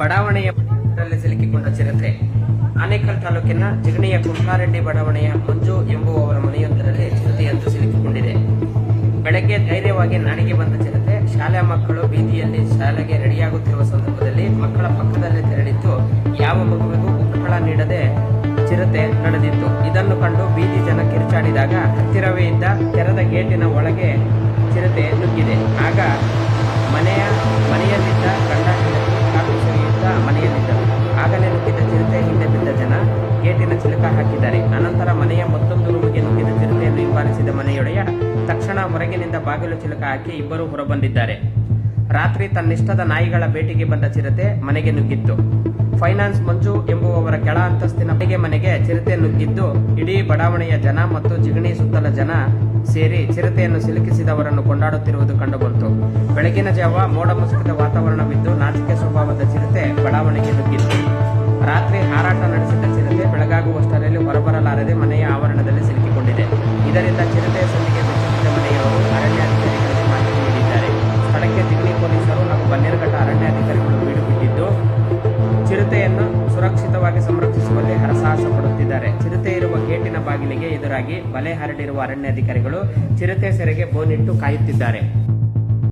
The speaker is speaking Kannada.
ಬಡಾವಣೆಯ ಸಿಲುಕಿಕೊಂಡ ಚಿರತೆ ಆನೇಕಲ್ ತಾಲೂಕಿನ ಜಿಗಣಿಯ ಕುಂಟಾರೆಡ್ಡಿ ಬಡಾವಣೆಯ ಮಂಜು ಎಂಬುವವರ ಮನೆಯೊಂದರಲ್ಲಿ ಚಿರತೆಯಂತೂ ಸಿಲುಕಿಕೊಂಡಿದೆ. ಬೆಳಗ್ಗೆ ಧೈರ್ಯವಾಗಿ ನಾಡಿಗೆ ಬಂದ ಚಿರತೆ, ಶಾಲೆ ಮಕ್ಕಳು ಬೀದಿಯಲ್ಲಿ ಶಾಲೆಗೆ ರೆಡಿಯಾಗುತ್ತಿರುವ ಸಂದರ್ಭದಲ್ಲಿ ಮಕ್ಕಳ ಪಕ್ಕದಲ್ಲಿ ತೆರಳಿದ್ದು, ಯಾವ ಮಗುವಿಗೂ ಉಪಟಳ ನೀಡದೆ ಚಿರತೆ ನಡೆದಿತ್ತು. ಇದನ್ನು ಕಂಡು ಬೀದಿ ಜನ ಕಿರುಚಾಡಿದಾಗ ಹತ್ತಿರವೇ ಇದ್ದ ತೆರೆದ ಗೇಟಿನ ಒಳಗೆ ಚಿರತೆ ನುಗ್ಗಿದೆ. ಆಗ ಹಾಕಿದ್ದಾರೆ. ಅನಂತರ ಮನೆಯ ಮತ್ತೊಂದು ರೂಮಿಗೆ ನುಗ್ಗಿದ ಚಿರತೆಯನ್ನು ಹಿಂಬಾಲಿಸಿದ ಮನೆಯೊಡೆಯ ತಕ್ಷಣ ಹೊರಗಿನಿಂದ ಬಾಗಿಲು ಚಿಲಕ ಹಾಕಿ ಇಬ್ಬರು ಹೊರಬಂದಿದ್ದಾರೆ. ರಾತ್ರಿ ತನ್ನಿಷ್ಟದ ನಾಯಿಗಳ ಭೇಟಿಗೆ ಬಂದ ಚಿರತೆ ಮನೆಗೆ ನುಗ್ಗಿತ್ತು. ಫೈನಾನ್ಸ್ ಮಂಜು ಎಂಬುವವರ ಕೆಳ ಅಂತಸ್ತಿನ ಮನೆಗೆ ಮನೆಗೆ ಚಿರತೆ ನುಗ್ಗಿದ್ದು, ಇಡೀ ಬಡಾವಣೆಯ ಜನ ಮತ್ತು ಜಿಗಣಿ ಸುತ್ತಲ ಜನ ಸೇರಿ ಚಿರತೆಯನ್ನು ಸಿಲುಕಿಸಿದವರನ್ನು ಕೊಂಡಾಡುತ್ತಿರುವುದು ಕಂಡುಬಂತು. ಬೆಳಗಿನ ಜಾವ ಮೋಡ ಮುಸುಕಿದ ವಾತಾವರಣವಿದ್ದು ನಾಚಿಕೆ ಸ್ವಭಾವದ ಚಿರತೆ ಬಡಾವಣೆಗೆ ನುಗ್ಗಿತ್ತು. ರಾತ್ರಿ ಹಾರಾಟ ನಡೆಸಿದ ಚಿರತೆ ಬೆಳಗಾಗುವಷ್ಟರಲ್ಲಿ ಹೊರಬರಲಾರದೆ ಮನೆಯ ಆವರಣದಲ್ಲಿ ಸಿಲುಕಿಕೊಂಡಿದೆ. ಇದರಿಂದ ಚಿರತೆಯ ಸೊಂದಿಗೆ ಬೆಚ್ಚುತ್ತಿದ್ದ ಮನೆಯವರು ಅರಣ್ಯಾಧಿಕಾರಿಗಳಿಗೆ ಮಾಹಿತಿ ನೀಡಿದ್ದಾರೆ. ಸ್ಥಳಕ್ಕೆ ಜಿಗಣಿ ಪೊಲೀಸರು ಹಾಗೂ ಬನ್ನೇರುಘಟ್ಟ ಅರಣ್ಯಾಧಿಕಾರಿಗಳು ಬೀಡು ಬಿಟ್ಟಿದ್ದು, ಚಿರತೆಯನ್ನು ಸುರಕ್ಷಿತವಾಗಿ ಸಂರಕ್ಷಿಸುವಲ್ಲಿ ಹರಸಾಹಸ ಪಡುತ್ತಿದ್ದಾರೆ. ಚಿರತೆ ಇರುವ ಗೇಟಿನ ಬಾಗಿಲಿಗೆ ಎದುರಾಗಿ ಬಲೆ ಹರಡಿರುವ ಅರಣ್ಯಾಧಿಕಾರಿಗಳು ಚಿರತೆ ಸೆರೆಗೆ ಬೋನಿಟ್ಟು ಕಾಯುತ್ತಿದ್ದಾರೆ.